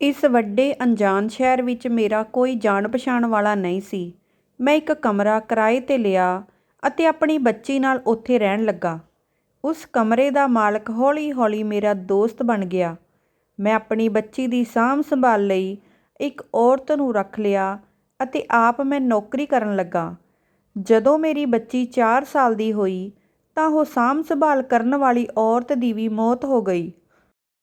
ਇਸ ਵੱਡੇ ਅਣਜਾਣ ਸ਼ਹਿਰ ਵਿੱਚ ਮੇਰਾ ਕੋਈ ਜਾਣ ਪਛਾਣ ਵਾਲਾ ਨਹੀਂ ਸੀ। ਮੈਂ ਇੱਕ ਕਮਰਾ ਕਿਰਾਏ 'ਤੇ ਲਿਆ ਅਤੇ ਆਪਣੀ ਬੱਚੀ ਨਾਲ ਉੱਥੇ ਰਹਿਣ ਲੱਗਾ। ਉਸ ਕਮਰੇ ਦਾ ਮਾਲਕ ਹੌਲੀ-ਹੌਲੀ ਮੇਰਾ ਦੋਸਤ ਬਣ ਗਿਆ। ਮੈਂ ਆਪਣੀ ਬੱਚੀ ਦੀ ਸਾਂਭ-ਸੰਭਾਲ ਲਈ ਇੱਕ ਔਰਤ ਨੂੰ ਰੱਖ ਲਿਆ ਅਤੇ ਆਪ ਮੈਂ ਨੌਕਰੀ ਕਰਨ ਲੱਗਾ। ਜਦੋਂ ਮੇਰੀ ਬੱਚੀ ਚਾਰ ਸਾਲ ਦੀ ਹੋਈ ਤਾਂ ਉਹ ਸਾਂਭ-ਸੰਭਾਲ ਕਰਨ ਵਾਲੀ ਔਰਤ ਦੀ ਵੀ ਮੌਤ ਹੋ ਗਈ।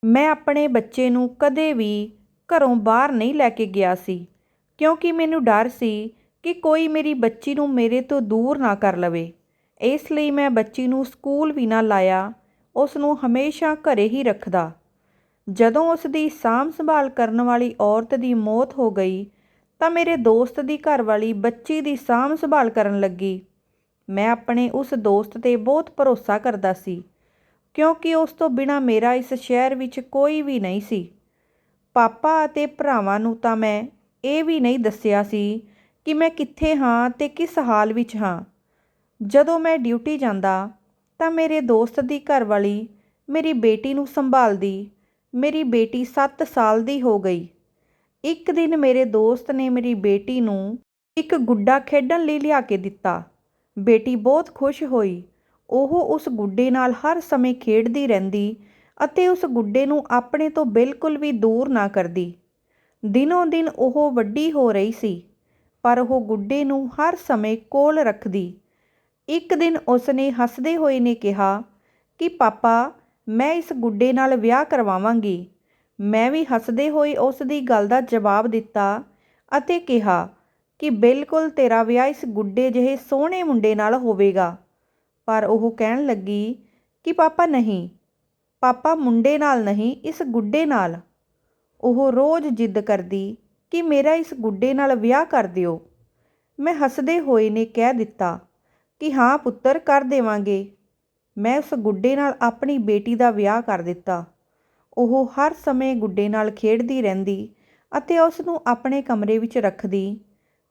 ਮੈਂ ਆਪਣੇ ਬੱਚੇ ਨੂੰ ਕਦੇ ਵੀ ਘਰੋਂ ਬਾਹਰ ਨਹੀਂ ਲੈ ਕੇ ਗਿਆ ਸੀ ਕਿਉਂਕਿ ਮੈਨੂੰ ਡਰ ਸੀ ਕਿ ਕੋਈ ਮੇਰੀ ਬੱਚੀ ਨੂੰ ਮੇਰੇ ਤੋਂ ਦੂਰ ਨਾ ਕਰ ਲਵੇ। ਇਸ ਲਈ ਮੈਂ ਬੱਚੀ ਨੂੰ ਸਕੂਲ ਵੀ ਨਾ ਲਾਇਆ, ਉਸ ਨੂੰ ਹਮੇਸ਼ਾ ਘਰੇ ਹੀ ਰੱਖਦਾ। ਜਦੋਂ ਉਸ ਦੀ ਸਾਂਭ-ਸੰਭਾਲ ਕਰਨ ਵਾਲੀ ਔਰਤ ਦੀ ਮੌਤ ਹੋ ਗਈ ਤਾਂ ਮੇਰੇ ਦੋਸਤ ਦੀ ਘਰਵਾਲੀ ਬੱਚੀ ਦੀ ਸਾਂਭ-ਸੰਭਾਲ ਕਰਨ ਲੱਗੀ। ਮੈਂ ਆਪਣੇ ਉਸ ਦੋਸਤ 'ਤੇ ਬਹੁਤ ਭਰੋਸਾ ਕਰਦਾ ਸੀ ਕਿਉਂਕਿ ਉਸ ਤੋਂ ਬਿਨਾਂ ਮੇਰਾ ਇਸ ਸ਼ਹਿਰ ਵਿੱਚ ਕੋਈ ਵੀ ਨਹੀਂ ਸੀ। ਪਾਪਾ ਅਤੇ ਭਰਾਵਾਂ ਨੂੰ ਤਾਂ ਮੈਂ ਇਹ ਵੀ ਨਹੀਂ ਦੱਸਿਆ ਸੀ ਕਿ ਮੈਂ ਕਿੱਥੇ ਹਾਂ ਅਤੇ ਕਿਸ ਹਾਲ ਵਿੱਚ ਹਾਂ। ਜਦੋਂ ਮੈਂ ਡਿਊਟੀ ਜਾਂਦਾ ਤਾਂ ਮੇਰੇ ਦੋਸਤ ਦੀ ਘਰਵਾਲੀ ਮੇਰੀ ਬੇਟੀ ਨੂੰ ਸੰਭਾਲਦੀ। ਮੇਰੀ ਬੇਟੀ ਸੱਤ ਸਾਲ ਦੀ ਹੋ ਗਈ। ਇੱਕ ਦਿਨ ਮੇਰੇ ਦੋਸਤ ਨੇ ਮੇਰੀ ਬੇਟੀ ਨੂੰ ਇੱਕ ਗੁੱਡਾ ਖੇਡਣ ਲਈ ਲਿਆ ਕੇ ਦਿੱਤਾ। ਬੇਟੀ ਬਹੁਤ ਖੁਸ਼ ਹੋਈ। ਉਹ ਉਸ ਗੁੱਡੇ ਨਾਲ ਹਰ ਸਮੇਂ ਖੇਡਦੀ ਰਹਿੰਦੀ ਅਤੇ ਉਸ ਗੁੱਡੇ ਨੂੰ ਆਪਣੇ ਤੋਂ ਬਿਲਕੁਲ ਵੀ ਦੂਰ ਨਾ ਕਰਦੀ। ਦਿਨੋਂ-ਦਿਨ ਉਹ ਵੱਡੀ ਹੋ ਰਹੀ ਸੀ ਪਰ ਉਹ ਗੁੱਡੇ ਨੂੰ ਹਰ ਸਮੇਂ ਕੋਲ ਰੱਖਦੀ। ਇੱਕ ਦਿਨ ਉਸ ਨੇ ਹੱਸਦੇ ਹੋਏ ਨੇ ਕਿਹਾ ਕਿ ਪਾਪਾ, ਮੈਂ ਇਸ ਗੁੱਡੇ ਨਾਲ ਵਿਆਹ ਕਰਵਾਵਾਂਗੀ। ਮੈਂ ਵੀ ਹੱਸਦੇ ਹੋਏ ਉਸ ਦੀ ਗੱਲ ਦਾ ਜਵਾਬ ਦਿੱਤਾ ਅਤੇ ਕਿਹਾ ਕਿ ਬਿਲਕੁਲ ਤੇਰਾ ਵਿਆਹ ਇਸ ਗੁੱਡੇ ਜਿਹੇ ਸੋਹਣੇ ਮੁੰਡੇ ਨਾਲ ਹੋਵੇਗਾ। ਪਰ ਉਹ ਕਹਿਣ ਲੱਗੀ ਕਿ ਪਾਪਾ ਨਹੀਂ, ਪਾਪਾ ਮੁੰਡੇ ਨਾਲ ਨਹੀਂ, ਇਸ ਗੁੱਡੇ ਨਾਲ। ਉਹ ਰੋਜ਼ ਜਿੱਦ ਕਰਦੀ ਕਿ ਮੇਰਾ ਇਸ ਗੁੱਡੇ ਨਾਲ ਵਿਆਹ ਕਰ ਦਿਓ। ਮੈਂ ਹੱਸਦੇ ਹੋਏ ਨੇ ਕਹਿ ਦਿੱਤਾ ਕਿ ਹਾਂ ਪੁੱਤਰ, ਕਰ ਦੇਵਾਂਗੇ। ਮੈਂ ਉਸ ਗੁੱਡੇ ਨਾਲ ਆਪਣੀ ਬੇਟੀ ਦਾ ਵਿਆਹ ਕਰ ਦਿੱਤਾ। ਉਹ ਹਰ ਸਮੇਂ ਗੁੱਡੇ ਨਾਲ ਖੇਡਦੀ ਰਹਿੰਦੀ ਅਤੇ ਉਸ ਨੂੰ ਆਪਣੇ ਕਮਰੇ ਵਿੱਚ ਰੱਖਦੀ।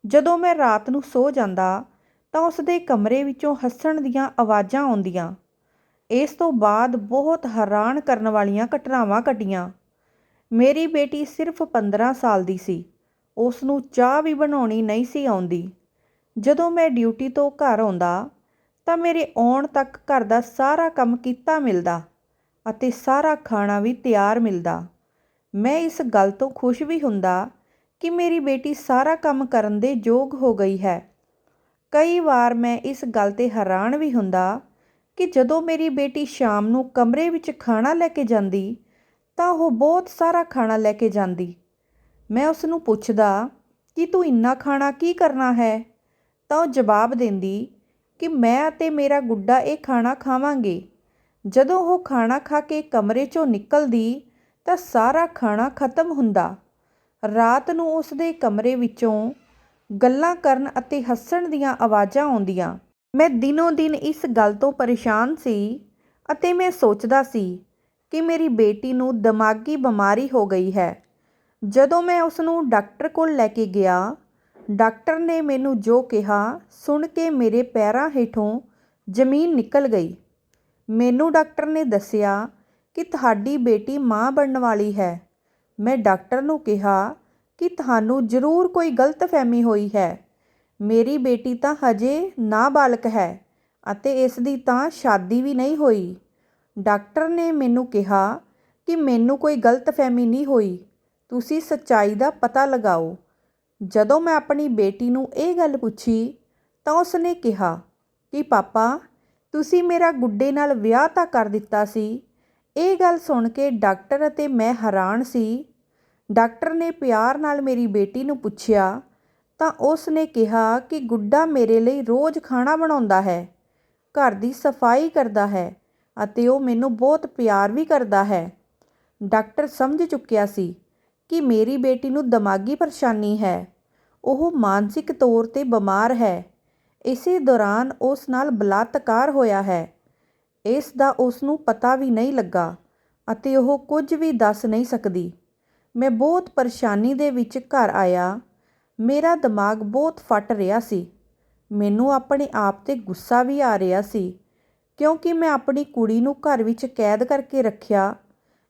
ਜਦੋਂ ਮੈਂ ਰਾਤ ਨੂੰ ਸੋ ਜਾਂਦਾ ਤਾਂ ਉਸ ਦੇ ਕਮਰੇ ਵਿੱਚੋਂ ਹੱਸਣ ਦੀਆਂ ਆਵਾਜ਼ਾਂ ਆਉਂਦੀਆਂ। ਇਸ ਤੋਂ ਬਾਅਦ ਬਹੁਤ ਹੈਰਾਨ ਕਰਨ ਵਾਲੀਆਂ ਘਟਨਾਵਾਂ ਘਟੀਆਂ। ਮੇਰੀ ਬੇਟੀ ਸਿਰਫ਼ ਪੰਦਰਾਂ ਸਾਲ ਦੀ ਸੀ। ਉਸ ਨੂੰ ਚਾਹ ਵੀ ਬਣਾਉਣੀ ਨਹੀਂ ਸੀ ਆਉਂਦੀ। ਜਦੋਂ ਮੈਂ ਡਿਊਟੀ ਤੋਂ ਘਰ ਆਉਂਦਾ, ਤਾਂ ਮੇਰੇ ਆਉਣ ਤੱਕ ਘਰ ਦਾ ਸਾਰਾ ਕੰਮ ਕੀਤਾ ਮਿਲਦਾ ਅਤੇ ਸਾਰਾ ਖਾਣਾ ਵੀ ਤਿਆਰ ਮਿਲਦਾ। ਮੈਂ ਇਸ ਗੱਲ ਤੋਂ ਖੁਸ਼ ਵੀ ਹੁੰਦਾ ਕਿ ਮੇਰੀ ਬੇਟੀ ਸਾਰਾ ਕੰਮ ਕਰਨ ਦੇ ਯੋਗ ਹੋ ਗਈ ਹੈ। ਕਈ ਵਾਰ ਮੈਂ ਇਸ ਗੱਲ 'ਤੇ ਹੈਰਾਨ ਵੀ ਹੁੰਦਾ ਕਿ ਜਦੋਂ ਮੇਰੀ ਬੇਟੀ ਸ਼ਾਮ ਨੂੰ ਕਮਰੇ ਵਿੱਚ ਖਾਣਾ ਲੈ ਕੇ ਜਾਂਦੀ, ਤਾਂ ਉਹ ਬਹੁਤ ਸਾਰਾ ਖਾਣਾ ਲੈ ਕੇ ਜਾਂਦੀ। ਮੈਂ ਉਸ ਨੂੰ ਪੁੱਛਦਾ, ਕਿ ਤੂੰ ਇੰਨਾ ਖਾਣਾ ਕੀ ਕਰਨਾ ਹੈ? ਤਾਂ ਉਹ ਜਵਾਬ ਦਿੰਦੀ ਕਿ ਮੈਂ ਅਤੇ ਮੇਰਾ ਗੁੱਡਾ ਇਹ ਖਾਣਾ ਖਾਵਾਂਗੇ। ਜਦੋਂ ਉਹ ਖਾਣਾ ਖਾ ਕੇ ਕਮਰੇ 'ਚੋਂ ਨਿਕਲਦੀ, ਤਾਂ ਸਾਰਾ ਖਾਣਾ ਖ਼ਤਮ ਹੁੰਦਾ। ਰਾਤ ਨੂੰ ਉਸ ਦੇ ਕਮਰੇ ਵਿੱਚੋਂ ਗੱਲਾਂ ਕਰਨ ਅਤੇ ਹੱਸਣ ਦੀਆਂ ਆਵਾਜ਼ਾਂ ਆਉਂਦੀਆਂ। ਮੈਂ ਦਿਨੋਂ-ਦਿਨ ਇਸ ਗੱਲ ਤੋਂ ਪਰੇਸ਼ਾਨ ਸੀ ਅਤੇ ਮੈਂ ਸੋਚਦਾ ਸੀ ਕਿ ਮੇਰੀ ਬੇਟੀ ਨੂੰ ਦਿਮਾਗੀ ਬਿਮਾਰੀ ਹੋ ਗਈ ਹੈ। ਜਦੋਂ ਮੈਂ ਉਸ ਨੂੰ ਡਾਕਟਰ ਕੋਲ ਲੈ ਕੇ ਗਿਆ, ਡਾਕਟਰ ਨੇ ਮੈਨੂੰ ਜੋ ਕਿਹਾ ਸੁਣ ਕੇ ਮੇਰੇ ਪੈਰਾਂ ਹੇਠੋਂ ਜ਼ਮੀਨ ਨਿਕਲ ਗਈ। ਮੈਨੂੰ ਡਾਕਟਰ ਨੇ ਦੱਸਿਆ ਕਿ ਤੁਹਾਡੀ ਬੇਟੀ ਮਾਂ ਬਣਨ ਵਾਲੀ ਹੈ। ਮੈਂ ਡਾਕਟਰ ਨੂੰ ਕਿਹਾ ਕਿ ਤੁਹਾਨੂੰ ਜ਼ਰੂਰ ਕੋਈ ਗ਼ਲਤਫ਼ਹਿਮੀ ਹੋਈ ਹੈ। ਮੇਰੀ ਬੇਟੀ ਤਾਂ ਹਜੇ ਨਾਬਾਲਗ ਹੈ ਅਤੇ ਇਸ ਦੀ ਤਾਂ ਸ਼ਾਦੀ ਵੀ ਨਹੀਂ ਹੋਈ। ਡਾਕਟਰ ਨੇ ਮੈਨੂੰ ਕਿਹਾ ਕਿ ਮੈਨੂੰ ਕੋਈ ਗ਼ਲਤਫ਼ਹਿਮੀ ਨਹੀਂ ਹੋਈ, ਤੁਸੀਂ ਸੱਚਾਈ ਦਾ ਪਤਾ ਲਗਾਓ। ਜਦੋਂ ਮੈਂ ਆਪਣੀ ਬੇਟੀ ਨੂੰ ਇਹ ਗੱਲ ਪੁੱਛੀ ਤਾਂ ਉਸ ਨੇ ਕਿਹਾ ਕਿ ਪਾਪਾ, ਤੁਸੀਂ ਮੇਰਾ ਗੁੱਡੇ ਨਾਲ ਵਿਆਹ ਤਾਂ ਕਰ ਦਿੱਤਾ ਸੀ। ਇਹ ਗੱਲ ਸੁਣ ਕੇ ਡਾਕਟਰ ਅਤੇ ਮੈਂ ਹੈਰਾਨ ਸੀ। ਡਾਕਟਰ ਨੇ ਪਿਆਰ ਨਾਲ ਮੇਰੀ ਬੇਟੀ ਨੂੰ ਪੁੱਛਿਆ ਤਾਂ ਉਸ ਨੇ ਕਿਹਾ ਕਿ ਗੁੱਡਾ ਮੇਰੇ ਲਈ ਰੋਜ਼ ਖਾਣਾ ਬਣਾਉਂਦਾ ਹੈ, ਘਰ ਦੀ ਸਫ਼ਾਈ ਕਰਦਾ ਹੈ ਅਤੇ ਉਹ ਮੈਨੂੰ ਬਹੁਤ ਪਿਆਰ ਵੀ ਕਰਦਾ ਹੈ। ਡਾਕਟਰ ਸਮਝ ਚੁੱਕਿਆ ਸੀ ਕਿ ਮੇਰੀ ਬੇਟੀ ਨੂੰ ਦਿਮਾਗੀ ਪਰੇਸ਼ਾਨੀ ਹੈ, ਉਹ ਮਾਨਸਿਕ ਤੌਰ 'ਤੇ ਬਿਮਾਰ ਹੈ। ਇਸੇ ਦੌਰਾਨ ਉਸ ਨਾਲ ਬਲਾਤਕਾਰ ਹੋਇਆ ਹੈ। ਇਸ ਦਾ ਉਸ ਨੂੰ ਪਤਾ ਵੀ ਨਹੀਂ ਲੱਗਾ ਅਤੇ ਉਹ ਕੁਝ ਵੀ ਦੱਸ ਨਹੀਂ ਸਕਦੀ। ਮੈਂ ਬਹੁਤ ਪਰੇਸ਼ਾਨੀ ਦੇ ਵਿੱਚ ਘਰ ਆਇਆ। ਮੇਰਾ ਦਿਮਾਗ ਬਹੁਤ ਫਟ ਰਿਹਾ ਸੀ। ਮੈਨੂੰ ਆਪਣੇ ਆਪ 'ਤੇ ਗੁੱਸਾ ਵੀ ਆ ਰਿਹਾ ਸੀ, ਕਿਉਂਕਿ ਮੈਂ ਆਪਣੀ ਕੁੜੀ ਨੂੰ ਘਰ ਵਿੱਚ ਕੈਦ ਕਰਕੇ ਰੱਖਿਆ,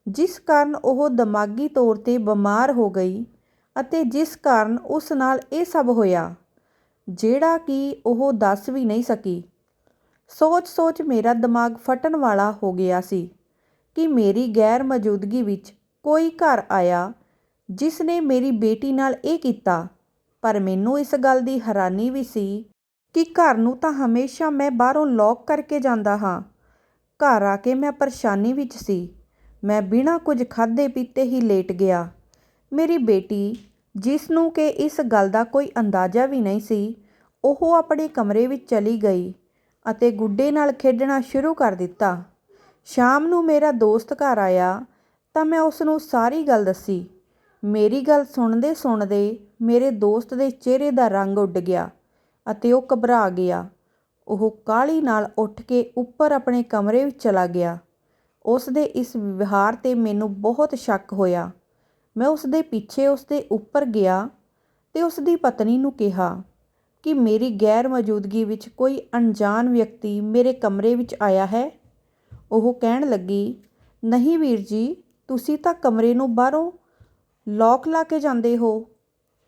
ਜਿਸ ਕਾਰਨ ਉਹ ਦਿਮਾਗੀ ਤੌਰ 'ਤੇ ਬਿਮਾਰ ਹੋ ਗਈ ਅਤੇ ਜਿਸ ਕਾਰਨ ਉਸ ਨਾਲ ਇਹ ਸਭ ਹੋਇਆ, ਜਿਹੜਾ ਕਿ ਉਹ ਦੱਸ ਵੀ ਨਹੀਂ ਸਕੀ ਸੋਚ-ਸੋਚ ਮੇਰਾ ਦਿਮਾਗ ਫਟਣ ਵਾਲਾ ਹੋ ਗਿਆ ਸੀ ਕਿ ਮੇਰੀ ਗੈਰ ਮੌਜੂਦਗੀ ਵਿੱਚ ਕੋਈ ਘਰ ਆਇਆ, ਜਿਸ ਨੇ ਮੇਰੀ ਬੇਟੀ ਨਾਲ ਇਹ ਕੀਤਾ ਪਰ ਮੈਨੂੰ ਇਸ ਗੱਲ ਦੀ ਹੈਰਾਨੀ ਵੀ ਸੀ ਕਿ ਘਰ ਨੂੰ ਤਾਂ ਹਮੇਸ਼ਾ ਮੈਂ ਬਾਹਰੋਂ ਲੌਕ ਕਰਕੇ ਜਾਂਦਾ ਹਾਂ। ਘਰ ਆ ਕੇ ਮੈਂ ਪਰੇਸ਼ਾਨੀ ਵਿੱਚ ਸੀ। ਮੈਂ ਬਿਨਾਂ ਕੁਝ ਖਾਧੇ ਪੀਤੇ ਹੀ ਲੇਟ ਗਿਆ। ਮੇਰੀ ਬੇਟੀ, ਜਿਸ ਨੂੰ ਕਿ ਇਸ ਗੱਲ ਦਾ ਕੋਈ ਅੰਦਾਜ਼ਾ ਵੀ ਨਹੀਂ ਸੀ, ਉਹ ਆਪਣੇ ਕਮਰੇ ਵਿੱਚ ਚਲੀ ਗਈ ਅਤੇ ਗੁੱਡੇ ਨਾਲ ਖੇਡਣਾ ਸ਼ੁਰੂ ਕਰ ਦਿੱਤਾ। ਸ਼ਾਮ ਨੂੰ ਮੇਰਾ ਦੋਸਤ ਘਰ ਆਇਆ ਤਾਂ ਮੈਂ ਉਸ ਨੂੰ ਸਾਰੀ ਗੱਲ ਦੱਸੀ। ਮੇਰੀ ਗੱਲ ਸੁਣਦੇ ਸੁਣਦੇ ਮੇਰੇ ਦੋਸਤ ਦੇ ਚਿਹਰੇ ਦਾ ਰੰਗ ਉੱਡ ਗਿਆ ਅਤੇ ਉਹ ਘਬਰਾ ਗਿਆ। ਉਹ ਕਾਹਲੀ ਨਾਲ ਉੱਠ ਕੇ ਉੱਪਰ ਆਪਣੇ ਕਮਰੇ ਵਿੱਚ ਚਲਾ ਗਿਆ। ਉਸ ਦੇ ਇਸ ਵਿਵਹਾਰ 'ਤੇ ਮੈਨੂੰ ਬਹੁਤ ਸ਼ੱਕ ਹੋਇਆ। ਮੈਂ ਉਸ ਦੇ ਪਿੱਛੇ ਉਸ ਦੇ ਉੱਪਰ ਗਿਆ ਤੇ ਉਸ ਦੀ ਪਤਨੀ ਨੂੰ ਕਿਹਾ ਕਿ ਮੇਰੀ ਗੈਰ ਮੌਜੂਦਗੀ ਵਿੱਚ ਕੋਈ ਅਣਜਾਣ ਵਿਅਕਤੀ ਮੇਰੇ ਕਮਰੇ ਵਿੱਚ ਆਇਆ ਹੈ। ਉਹ ਕਹਿਣ ਲੱਗੀ, ਨਹੀਂ ਵੀਰ ਜੀ, ਤੁਸੀਂ ਤਾਂ ਕਮਰੇ ਨੂੰ ਬਾਹਰੋਂ ਲੌਕ ਲਾ ਕੇ ਜਾਂਦੇ ਹੋ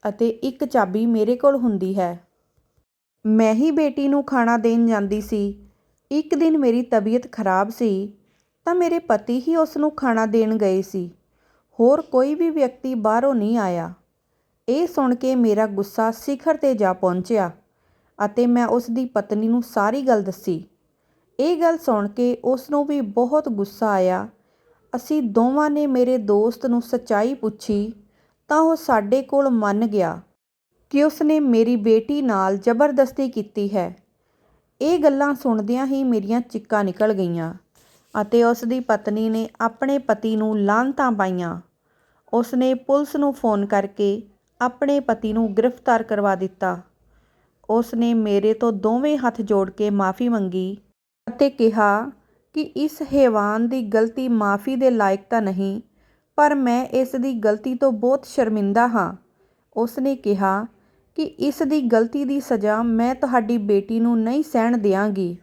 ਅਤੇ ਇੱਕ ਚਾਬੀ ਮੇਰੇ ਕੋਲ ਹੁੰਦੀ ਹੈ। ਮੈਂ ਹੀ ਬੇਟੀ ਨੂੰ ਖਾਣਾ ਦੇਣ ਜਾਂਦੀ ਸੀ। ਇੱਕ ਦਿਨ ਮੇਰੀ ਤਬੀਅਤ ਖਰਾਬ ਸੀ ਤਾਂ ਮੇਰੇ ਪਤੀ ਹੀ ਉਸ ਨੂੰ ਖਾਣਾ ਦੇਣ ਗਏ ਸੀ। ਹੋਰ ਕੋਈ ਵੀ ਵਿਅਕਤੀ ਬਾਹਰੋਂ ਨਹੀਂ ਆਇਆ। ਇਹ ਸੁਣ ਕੇ ਮੇਰਾ ਗੁੱਸਾ ਸਿਖਰ 'ਤੇ ਜਾ ਪਹੁੰਚਿਆ ਅਤੇ ਮੈਂ ਉਸ ਦੀ ਪਤਨੀ ਨੂੰ ਸਾਰੀ ਗੱਲ ਦੱਸੀ। ਇਹ ਗੱਲ ਸੁਣ ਕੇ ਉਸ ਨੂੰ ਵੀ ਬਹੁਤ ਗੁੱਸਾ ਆਇਆ ਅਸੀਂ ਦੋਵਾਂ ਨੇ ਮੇਰੇ ਦੋਸਤ ਨੂੰ ਸੱਚਾਈ ਪੁੱਛੀ ਤਾਂ ਉਹ ਸਾਡੇ ਕੋਲ ਮੰਨ ਗਿਆ ਕਿ ਉਸ ਨੇ ਮੇਰੀ ਬੇਟੀ ਨਾਲ ਜ਼ਬਰਦਸਤੀ ਕੀਤੀ ਹੈ। ਇਹ ਗੱਲਾਂ ਸੁਣਦਿਆਂ ਹੀ ਮੇਰੀਆਂ ਚਿੱਕਾਂ ਨਿਕਲ ਗਈਆਂ ਅਤੇ ਉਸ ਦੀ ਪਤਨੀ ਨੇ ਆਪਣੇ ਪਤੀ ਨੂੰ ਲਾਂਤਾਂ ਪਾਈਆਂ। ਉਸ ਨੇ ਪੁਲਿਸ ਨੂੰ ਫੋਨ ਕਰਕੇ ਆਪਣੇ ਪਤੀ ਨੂੰ ਗ੍ਰਿਫਤਾਰ ਕਰਵਾ ਦਿੱਤਾ। ਉਸ ਨੇ ਮੇਰੇ ਤੋਂ ਦੋਵੇਂ ਹੱਥ ਜੋੜ ਕੇ ਮਾਫੀ ਮੰਗੀ ਅਤੇ ਕਿਹਾ ਕਿ ਇਸ ਹੈਵਾਨ ਦੀ ਗਲਤੀ ਮਾਫੀ ਦੇ ਲਾਇਕ ਤਾਂ ਨਹੀਂ, ਪਰ ਮੈਂ ਇਸ ਦੀ ਗਲਤੀ ਤੋਂ ਬਹੁਤ ਸ਼ਰਮਿੰਦਾ ਹਾਂ। ਉਸ ਨੇ ਕਿਹਾ ਕਿ ਇਸ ਦੀ ਗਲਤੀ ਦੀ ਸਜ਼ਾ ਮੈਂ ਤੁਹਾਡੀ ਬੇਟੀ ਨੂੰ ਨਹੀਂ ਸਹਿਣ ਦਿਆਂਗੀ।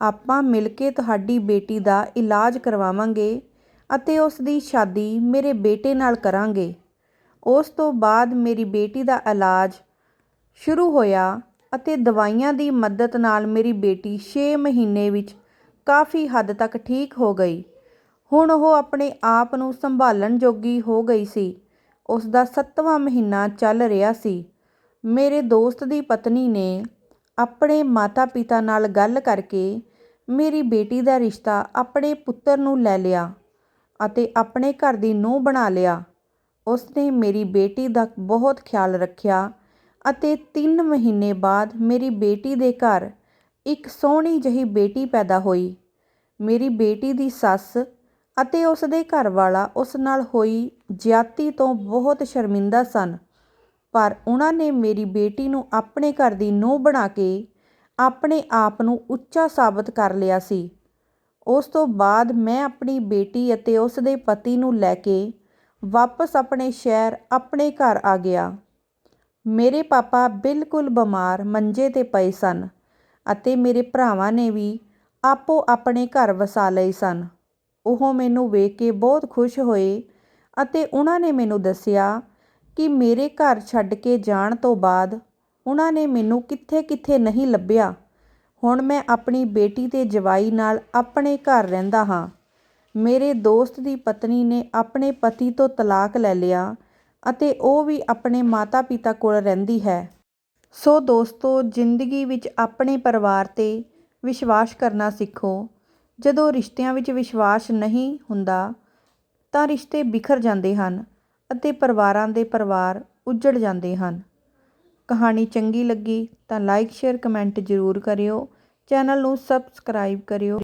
ਆਪਾਂ ਮਿਲ ਕੇ ਤੁਹਾਡੀ ਬੇਟੀ ਦਾ ਇਲਾਜ ਕਰਵਾਵਾਂਗੇ ਅਤੇ ਉਸ ਦੀ ਸ਼ਾਦੀ ਮੇਰੇ ਬੇਟੇ ਨਾਲ ਕਰਾਂਗੇ। ਉਸ ਤੋਂ ਬਾਅਦ ਮੇਰੀ ਬੇਟੀ ਦਾ ਇਲਾਜ ਸ਼ੁਰੂ ਹੋਇਆ ਅਤੇ ਦਵਾਈਆਂ ਦੀ ਮਦਦ ਨਾਲ ਮੇਰੀ ਬੇਟੀ 6 ਮਹੀਨੇ ਵਿੱਚ ਕਾਫੀ ਹੱਦ ਤੱਕ ਠੀਕ ਹੋ ਗਈ। ਹੁਣ ਉਹ ਆਪਣੇ ਆਪ ਨੂੰ ਸੰਭਾਲਣ ਜੋਗੀ ਹੋ ਗਈ ਸੀ। ਉਸ ਦਾ 7ਵਾਂ ਮਹੀਨਾ ਚੱਲ ਰਿਹਾ ਸੀ। ਮੇਰੇ ਦੋਸਤ ਦੀ ਪਤਨੀ ਨੇ ਆਪਣੇ ਮਾਤਾ-ਪਿਤਾ ਨਾਲ ਗੱਲ ਕਰਕੇ ਮੇਰੀ ਬੇਟੀ ਦਾ ਰਿਸ਼ਤਾ ਆਪਣੇ ਪੁੱਤਰ ਨੂੰ ਲੈ ਲਿਆ ਅਤੇ ਆਪਣੇ ਘਰ ਦੀ ਨੂੰਹ ਬਣਾ ਲਿਆ। ਉਸ ਨੇ ਮੇਰੀ ਬੇਟੀ ਦਾ ਬਹੁਤ ਖਿਆਲ ਰੱਖਿਆ ਅਤੇ 3 ਮਹੀਨੇ ਬਾਅਦ ਮੇਰੀ ਬੇਟੀ ਦੇ ਘਰ ਇੱਕ ਸੋਹਣੀ ਜਿਹੀ ਬੇਟੀ ਪੈਦਾ ਹੋਈ। ਮੇਰੀ ਬੇਟੀ ਦੀ ਸੱਸ ਅਤੇ ਉਸ ਦੇ ਘਰ ਵਾਲਾ ਉਸ ਨਾਲ ਹੋਈ ਜ਼ਿਆਦਤੀ ਤੋਂ ਬਹੁਤ ਸ਼ਰਮਿੰਦਾ ਸਨ। ਪਰ ਉਹਨਾਂ ਨੇ ਮੇਰੀ ਬੇਟੀ ਨੂੰ ਆਪਣੇ ਘਰ ਦੀ ਨੂੰਹ ਬਣਾ ਕੇ ਆਪਣੇ ਆਪ ਨੂੰ ਉੱਚਾ ਸਾਬਤ ਕਰ ਲਿਆ ਸੀ। ਉਸ ਤੋਂ ਬਾਅਦ ਮੈਂ ਆਪਣੀ ਬੇਟੀ ਅਤੇ ਉਸ ਦੇ ਪਤੀ ਨੂੰ ਲੈ ਕੇ ਵਾਪਸ ਆਪਣੇ ਸ਼ਹਿਰ ਆਪਣੇ ਘਰ ਆ ਗਿਆ। ਮੇਰੇ ਪਾਪਾ ਬਿਲਕੁਲ ਬਿਮਾਰ ਮੰਜੇ 'ਤੇ ਪਏ ਸਨ। ਅਤੇ ਮੇਰੇ ਭਰਾਵਾਂ ਨੇ ਵੀ ਆਪੋ ਆਪਣੇ ਘਰ ਵਸਾ ਲਏ ਸਨ। ਉਹ ਮੈਨੂੰ ਵੇਖ ਕੇ ਬਹੁਤ ਖੁਸ਼ ਹੋਏ ਅਤੇ ਉਹਨਾਂ ਨੇ ਮੈਨੂੰ ਦੱਸਿਆ ਕਿ ਮੇਰੇ ਘਰ ਛੱਡ ਕੇ ਜਾਣ ਤੋਂ ਬਾਅਦ ਉਹਨਾਂ ਨੇ ਮੈਨੂੰ ਕਿੱਥੇ-ਕਿੱਥੇ ਨਹੀਂ ਲੱਭਿਆ। ਹੁਣ ਮੈਂ ਆਪਣੀ ਬੇਟੀ ਤੇ ਜਵਾਈ ਨਾਲ ਆਪਣੇ ਘਰ ਰਹਿੰਦਾ ਹਾਂ। ਮੇਰੇ ਦੋਸਤ ਦੀ ਪਤਨੀ ਨੇ ਆਪਣੇ ਪਤੀ ਤੋਂ ਤਲਾਕ ਲੈ ਲਿਆ ਅਤੇ ਉਹ ਵੀ ਆਪਣੇ ਮਾਤਾ-ਪਿਤਾ ਕੋਲ ਰਹਿੰਦੀ ਹੈ। ਸੋ ਦੋਸਤੋ, ਜ਼ਿੰਦਗੀ ਵਿੱਚ ਆਪਣੇ ਪਰਿਵਾਰ 'ਤੇ ਵਿਸ਼ਵਾਸ ਕਰਨਾ ਸਿੱਖੋ। ਜਦੋਂ ਰਿਸ਼ਤਿਆਂ ਵਿੱਚ ਵਿਸ਼ਵਾਸ ਨਹੀਂ ਹੁੰਦਾ, ਤਾਂ ਰਿਸ਼ਤੇ ਬਿਖਰ ਜਾਂਦੇ ਹਨ ਅਤੇ ਪਰਿਵਾਰਾਂ ਦੇ ਪਰਿਵਾਰ ਉੱਜੜ ਜਾਂਦੇ ਹਨ। ਕਹਾਣੀ ਚੰਗੀ ਲੱਗੀ ਤਾਂ ਲਾਈਕ, ਸ਼ੇਅਰ, ਕਮੈਂਟ ਜ਼ਰੂਰ ਕਰਿਓ। ਚੈਨਲ ਨੂੰ ਸਬਸਕ੍ਰਾਈਬ ਕਰਿਓ।